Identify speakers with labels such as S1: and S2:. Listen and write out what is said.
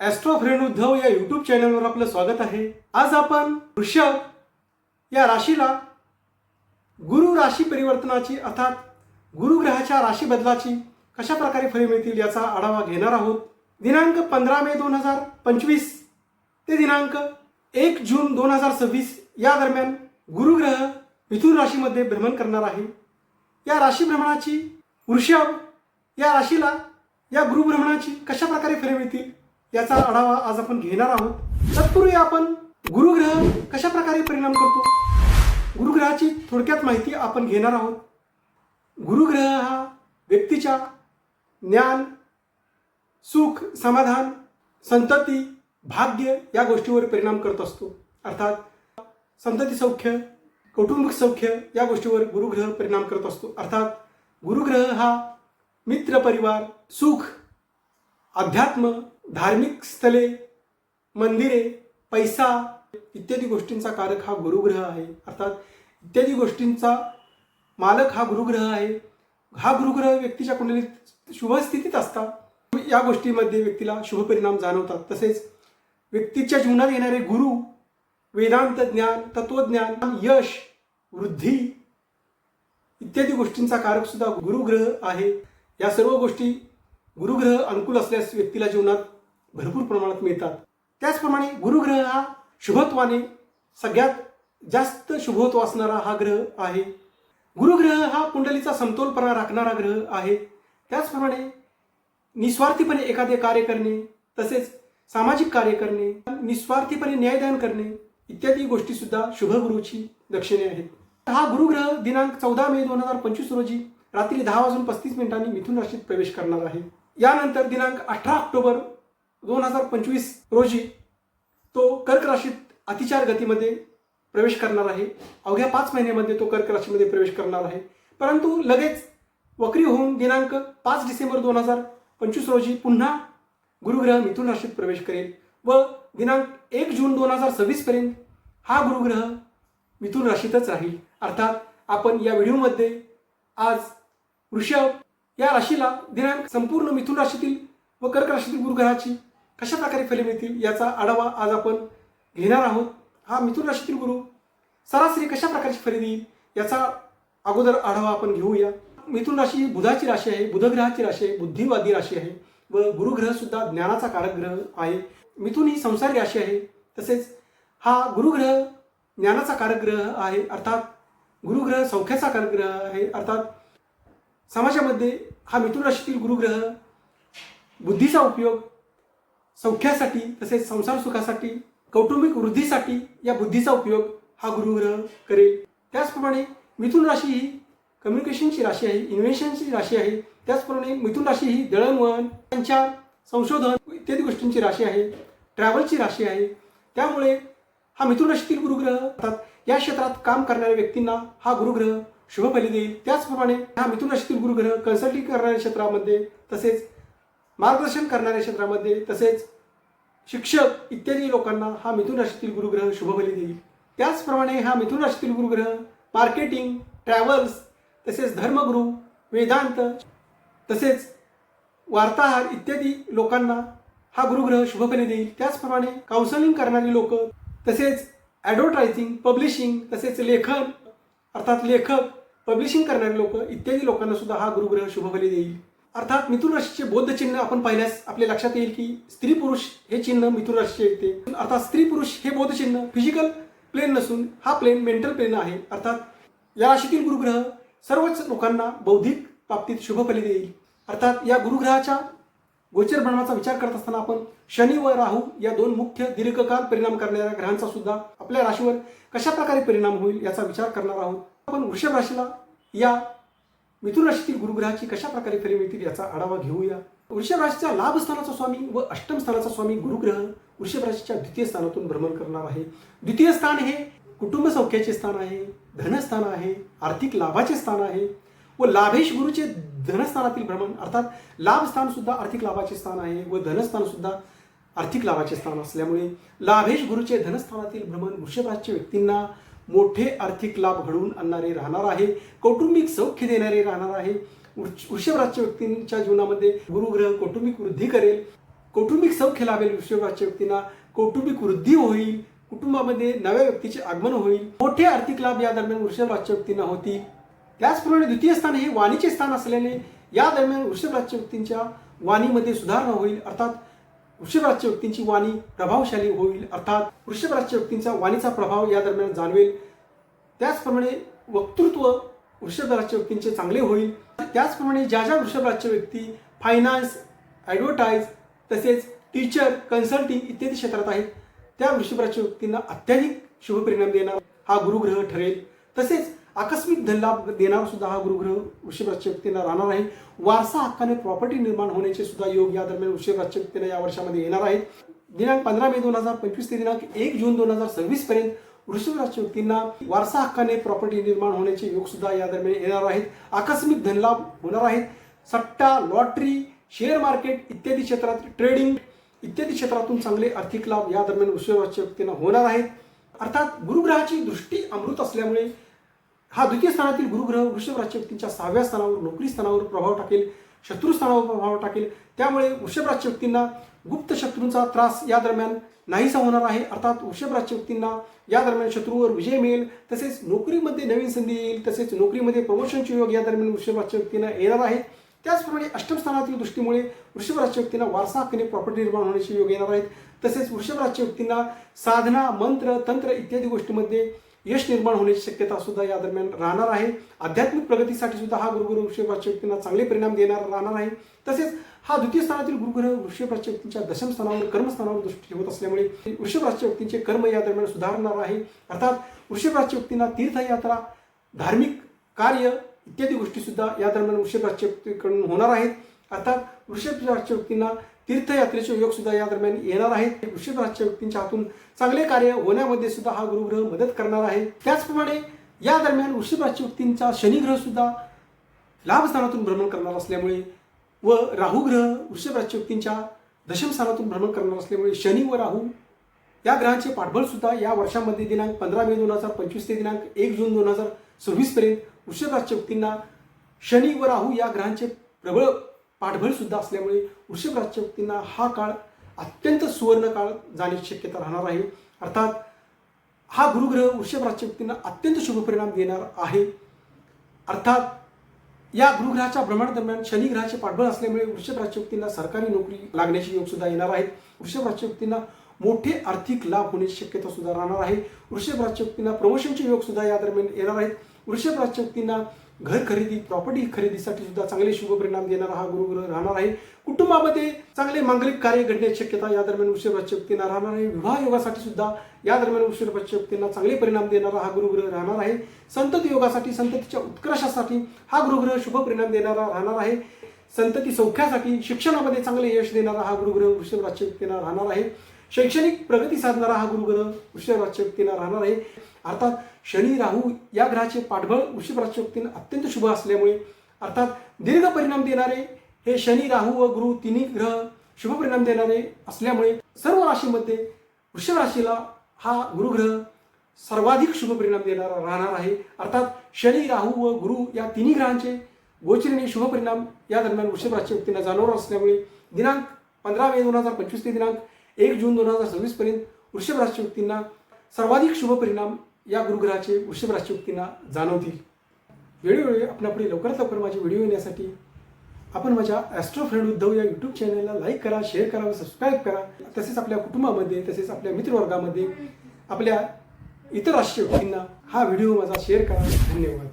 S1: Austro friend Uddhav या YouTube चॅनलवर आपलं स्वागत आहे. आज आपण वृषभ या राशीला गुरु राशी परिवर्तनाची अर्थात गुरुग्रहाच्या राशी बदलाची कशा प्रकारे फळे मिळतील याचा आढावा घेणार आहोत. दिनांक पंधरा मे दोन हजार पंचवीस ते दिनांक एक जून दोन हजार सव्वीस या दरम्यान गुरुग्रह मिथुन राशीमध्ये भ्रमण करणार आहे. या राशी भ्रमणाची वृषभ या राशीला या गुरुभ्रमणाची कशा प्रकारे फळे मिळतील याचा आढावा आज आपण घेणार आहोत. तत्पूर्वी आपण गुरुग्रह कशा प्रकारे परिणाम करतो? गुरुग्रहाची थोडक्यात माहिती आपण घेणार आहोत. गुरुग्रह हा व्यक्तीच्या ज्ञान सुख समाधान संतती भाग्य या गोष्टीवर परिणाम करत असतो. अर्थात संतती सौख्य कौटुंबिक सौख्य या गोष्टीवर गुरुग्रह परिणाम करत असतो. अर्थात गुरुग्रह हा मित्र परिवार सुख अध्यात्म धार्मिक स्थळे मंदिरे पैसा इत्यादी गोष्टींचा कारक हा गुरुग्रह आहे. अर्थात इत्यादी गोष्टींचा मालक हा गुरुग्रह आहे. हा गुरुग्रह व्यक्तीच्या कुंडलीत शुभ स्थितीत असतात या गोष्टीमध्ये व्यक्तीला शुभ परिणाम जाणवतात. तसेच व्यक्तीच्या जीवनात येणारे गुरु वेदांत ज्ञान तत्वज्ञान यश वृद्धी इत्यादी गोष्टींचा कारक सुद्धा गुरुग्रह आहे. या सर्व गोष्टी गुरुग्रह अनुकूल असल्यास व्यक्तीला जीवनात भरपूर प्रमाणात मिळतात. त्याचप्रमाणे गुरुग्रह हा शुभत्वाने सगळ्यात जास्त शुभत्व असणारा हा ग्रह आहे. गुरुग्रह हा कुंडलीचा समतोलपणा राखणारा ग्रह आहे. त्याचप्रमाणे निस्वार्थीपणे एखादे कार्य करणे तसेच सामाजिक कार्य करणे निस्वार्थीपणे न्यायदान करणे इत्यादी गोष्टी सुद्धा शुभगुरूची दक्षिणे आहेत. हा गुरुग्रह दिनांक चौदा मे दोन हजार पंचवीस रोजी रात्री दहा वाजून पस्तीस मिनिटांनी मिथुन राशीत प्रवेश करणार आहे. यानंतर दिनांक अठरा ऑक्टोबर दोन हजार पंचवीस रोजी तो कर्क राशीत अतिचार गतीमध्ये प्रवेश करणार आहे. अवघ्या पाच महिन्यामध्ये तो कर्क राशीमध्ये प्रवेश करणार आहे. परंतु लगेच वक्री होऊन दिनांक पाच डिसेंबर दोन हजार पंचवीस रोजी पुन्हा गुरुग्रह मिथुन राशीत प्रवेश करेल व दिनांक एक जून दोन हजार सव्वीसपर्यंत हा गुरुग्रह मिथुन राशीतच राहील. अर्थात आपण या व्हिडिओमध्ये आज वृषभ या राशीला दिनांक संपूर्ण मिथुन राशीतील व कर्क राशीतील गुरुग्रहाची कशा प्रकारे फले मिळतील याचा आढावा आज आपण घेणार आहोत. हा मिथुन राशीतील गुरु सरासरी कशा प्रकारची फले देईल याचा अगोदर आढावा आपण घेऊया. मिथुन राशी बुधाची राशी आहे बुधग्रहाची राशी आहे बुद्धिवादी राशी आहे व गुरुग्रह सुद्धा ज्ञानाचा कारक ग्रह आहे. मिथुन ही संसारी राशी आहे तसेच हा गुरुग्रह ज्ञानाचा कारक ग्रह आहे अर्थात गुरुग्रह सौख्याचा कारक ग्रह आहे अर्थात समाजामध्ये हा मिथुन राशीतील गुरुग्रह बुद्धीचा उपयोग सौख्यासाठी तसेच संसार सुखासाठी कौटुंबिक वृद्धीसाठी या बुद्धीचा उपयोग हा गुरुग्रह करेल. त्याचप्रमाणे मिथुन राशी ही कम्युनिकेशनची राशी आहे इन्व्हेन्शनची राशी आहे. त्याचप्रमाणे मिथुन राशी ही दळणवळण त्यांच्या संशोधन इत्यादी गोष्टींची राशी आहे ट्रॅव्हलची राशी आहे. त्यामुळे हा मिथुन राशीतील गुरुग्रह अर्थात या क्षेत्रात काम करणाऱ्या व्यक्तींना हा गुरुग्रह शुभ फली देईल. त्याचप्रमाणे हा मिथुन राशीतील गुरुग्रह कन्सल्टिंग करणाऱ्या क्षेत्रामध्ये तसेच मार्गदर्शन करणाऱ्या क्षेत्रामध्ये तसेच शिक्षक इत्यादी लोकांना हा मिथुन राशीतील गुरुग्रह शुभबली देईल. त्याचप्रमाणे हा मिथुन राशीतील गुरुग्रह मार्केटिंग ट्रॅव्हल्स तसेच धर्मगुरू वेदांत तसेच वार्ताहर इत्यादी लोकांना हा गुरुग्रह शुभफली देईल. त्याचप्रमाणे काउन्सलिंग करणारी लोक तसेच ॲडव्हर्टायझिंग पब्लिशिंग तसेच लेखन अर्थात लेखक पब्लिशिंग करणारे लोक इत्यादी लोकांना सुद्धा हा गुरुग्रह शुभफली देईल. अर्थात मिथुन राशीचे बौद्ध चिन्ह आपण पाहिल्यास आपल्या लक्षात येईल की स्त्री पुरुष हे चिन्ह मिथुन राशीचे येते. अर्थात स्त्री पुरुष हे बौद्ध चिन्ह फिजिकल प्लेन नसून हा प्लेन मेंटल प्लेन आहे. अर्थात या राशीतील गुरुग्रह सर्वच लोकांना बौद्धिक बाबतीत शुभफली देईल. अर्थात या गुरुग्रहाच्या गोचर भ्रमणाचा विचार करत असताना आपण शनी व राहू या दोन मुख्य दीर्घकाल परिणाम करणाऱ्या ग्रहांचा सुद्धा आपल्या राशीवर कशा प्रकारे परिणाम होईल याचा विचार करणार आहोत. आपण वृषभ राशीला या मिथुन राशीतील गुरुग्रहाची कशा प्रकारे फले मिळतील याचा आढावा घेऊया. वृषभ राशीचा लाभ स्थानाचा स्वामी व अष्टम स्थानाचा स्वामी गुरुग्रह वृषभ राशीच्या द्वितीय स्थानातून भ्रमण करणार आहे. द्वितीय स्थान हे कुटुंब सौख्याचे स्थान आहे धनस्थान आहे आर्थिक लाभाचे स्थान आहे व लाभेश गुरुचे धनस्थानातील भ्रमण अर्थात लाभ स्थान सुद्धा आर्थिक लाभाचे स्थान आहे व धनस्थान सुद्धा आर्थिक लाभाचे स्थान असल्यामुळे लाभेश गुरुचे धनस्थानातील भ्रमण वृषभ राशीच्या व्यक्तींना मोठे आर्थिक लाभ घडवून आणणारे राहणार आहे. कौटुंबिक सौख्य देणारे राहणार आहे. वृषभ राज्य व्यक्तींच्या जीवनामध्ये गुरुग्रह कौटुंबिक वृद्धी करेल. कौटुंबिक सौख्य लाभेल वृषभराच्या व्यक्तींना. कौटुंबिक वृद्धी होईल. कुटुंबामध्ये नव्या व्यक्तीचे आगमन होईल. मोठे आर्थिक लाभ या दरम्यान वृषभराच्या व्यक्तींना होतील. त्याचप्रमाणे द्वितीय स्थान हे वाणीचे स्थान असल्याने या दरम्यान वृषभराच्या व्यक्तींच्या वाणीमध्ये सुधारणा होईल. अर्थात वृषभराच्या व्यक्तींची वाणी प्रभावशाली होईल अर्थात वृषभराच्या व्यक्तींचा वाणीचा प्रभाव या दरम्यान जाणवेल. त्याचप्रमाणे वक्तृत्व वृषभराच्या व्यक्तींचे चांगले होईल. त्याचप्रमाणे ज्या ज्या वृषभराच्या व्यक्ती फायनान्स ॲडव्हर्टाईज तसेच टीचर कन्सल्टिंग इत्यादी क्षेत्रात आहेत त्या वृषभराच्या व्यक्तींना अत्याधिक शुभपरिणाम देणार हा गुरुग्रह ठरेल. तसेच आकस्मिक धनलाभ देणारा सुद्धा हा गुरुग्रह वृषभराच्या व्यक्तींना राहणार आहे. वारसा हक्काने प्रॉपर्टी निर्माण होण्याचे सुद्धा योग या दरम्यान वृषभराच्या या वर्षामध्ये येणार आहेत. दिनांक पंधरा मे दोन हजार पंचवीस ते दिनांक एक जून दोन हजार सव्वीस पर्यंत वृषभ व्यक्तींना वारसा हक्काने प्रॉपर्टी निर्माण होण्याचे योग सुद्धा या दरम्यान येणार आहेत. आकस्मिक धनलाभ होणार आहेत. सट्टा लॉटरी शेअर मार्केट इत्यादी क्षेत्रात ट्रेडिंग इत्यादी क्षेत्रातून चांगले आर्थिक लाभ या दरम्यान वृषभ व्यक्तींना होणार आहेत. अर्थात गुरुग्रहाची दृष्टी अमृत असल्यामुळे हा द्वितीय स्थानातील गुरुग्रह वृषभ राशी व्यक्तींच्या सहाव्या स्थानावर नोकरी स्थानावर प्रभाव टाकेल शत्रू स्थानावर प्रभाव टाकेल. त्यामुळे वृषभ राशी व्यक्तींना गुप्त शत्रूंचा त्रास या दरम्यान नाहीसा होणार आहे. अर्थात वृषभ राशी व्यक्तींना या दरम्यान शत्रूवर विजय मिळेल. तसेच नोकरीमध्ये नवीन संधी येईल. तसेच नोकरीमध्ये प्रमोशनचे योग या दरम्यान वृषभ राशी व्यक्तींना येणार आहे त्याचप्रमाणे अष्टम स्थानातील दृष्टीमुळे वृषभ राशी व्यक्तींना वारसा हक्काने प्रॉपर्टी निर्माण होण्याचे योग येणार आहेत. तसेच वृषभ राशी व्यक्तींना साधना मंत्र तंत्र इत्यादी गोष्टीमध्ये यश निर्माण होण्याची शक्यता सुद्धा या दरम्यान राहणार आहे. आध्यात्मिक प्रगतीसाठी सुद्धा हा गुरुग्रह वृषभ व्यक्तींना चांगले परिणाम देणार राहणार आहे. तसेच हा द्वितीय स्थानातील गुरुग्रह वृषभ व्यक्तींच्या दशम स्थानावर कर्मस्थानावर दृष्टी ठेवत असल्यामुळे वृषभ व्यक्तींचे कर्म या दरम्यान सुधारणार आहे. अर्थात वृषभ व्यक्तींना तीर्थयात्रा धार्मिक कार्य इत्यादी गोष्टी सुद्धा या दरम्यान वृषभ व्यक्तीकडून होणार आहेत. अर्थात वृषभ व्यक्तींना तीर्थयात्रेचे योग सुद्धा या दरम्यान येणार आहेत. वृषभ राशीच्या व्यक्तींच्या हातून चांगले कार्य होण्यामध्ये सुद्धा हा गुरुग्रह मदत करणार आहे. त्याचप्रमाणे या दरम्यान वृषभ राशी व्यक्तींचा शनिग्रह सुद्धा लाभस्थानातून भ्रमण करणार असल्यामुळे व राहू ग्रह वृषभ राशी व्यक्तींच्या दशमस्थानातून भ्रमण करणार असल्यामुळे शनी व राहू या ग्रहांचे पाठबळ सुद्धा या वर्षामध्ये दिनांक पंधरा मे दोन हजार पंचवीस ते दिनांक एक जून दोन हजार सव्वीस पर्यंत वृषभ व्यक्तींना शनी व राहू या ग्रहांचे प्रबळ पाठबळसुद्धा असल्यामुळे वृषभ राशीच्या व्यक्तींना हा काळ अत्यंत सुवर्ण काळ जाण्याची शक्यता राहणार आहे. अर्थात हा गुरुग्रह वृषभ राशीच्या व्यक्तींना अत्यंत शुभ परिणाम देणार आहे. अर्थात या गुरुग्रहाच्या भ्रमणादरम्यान शनिग्रहाचे पाठबळ असल्यामुळे वृषभ राशी व्यक्तींना सरकारी नोकरी लागण्याचे योग सुद्धा येणार आहेत वृषभ राशी व्यक्तींना मोठे आर्थिक लाभ होण्याची शक्यता सुद्धा राहणार आहे. वृषभ राशी व्यक्तींना प्रमोशनचे योग सुद्धा या दरम्यान येणार आहेत. वृषभ राशी व्यक्तींना घर खरेदी प्रॉपर्टी खरेदीसाठी सुद्धा चांगले शुभ परिणाम देणारा हा गुरुग्रह राहणार आहे. कुटुंबामध्ये चांगले मांगलिक कार्य घडण्याची शक्यता या दरम्यान वृषभ व्यक्तींना राहणार आहे. विवाह योगासाठी सुद्धा या दरम्यान वृषभ व्यक्तींना चांगले परिणाम देणारा हा गुरुग्रह राहणार आहे. संतती योगासाठी संततीच्या उत्कर्षासाठी हा गुरुग्रह शुभ परिणाम देणारा राहणार आहे. संतती सौख्यासाठी शिक्षणामध्ये चांगले यश देणारा हा गुरुग्रह वृषभ व्यक्तींना राहणार आहे. शैक्षणिक प्रगती साधणारा हा गुरुग्रह वृषभ राशी राहणार आहे. अर्थात शनी राहू या ग्रहाचे पाठबळ वृषभ राशी अत्यंत शुभ असल्यामुळे अर्थात दीर्घ परिणाम देणारे हे शनी राहू व गुरु तिन्ही ग्रह शुभ परिणाम देणारे असल्यामुळे सर्व राशीमध्ये वृषभ राशीला हा गुरुग्रह सर्वाधिक शुभ परिणाम देणारा राहणार आहे. अर्थात शनी राहू व गुरु या तिन्ही ग्रहांचे गोचरीने शुभ परिणाम या दरम्यान वृषभ राशी व्यक्तींना जाणवणार असल्यामुळे दिनांक पंधरा मे दोन हजार पंचवीस ते दिनांक एक जून दोन हजार सव्वीस पर्यंत वृषभ राशी व्यक्तींना सर्वाधिक शुभ परिणाम या गुरुग्रहाचे वृषभ राशी व्यक्तींना जाणवतील. वेळोवेळी आपल्यापुढे लवकरात लवकर माझे व्हिडिओ येण्यासाठी आपण माझ्या ॲस्ट्रो फ्रेंड उद्धव या यूट्यूब चॅनलला लाईक करा शेअर करा व सबस्क्राईब करा. तसेच आपल्या कुटुंबामध्ये तसेच आपल्या मित्रवर्गामध्ये आपल्या इतर राष्ट्रीय व्यक्तींना हा व्हिडिओ माझा शेअर करा. धन्यवाद.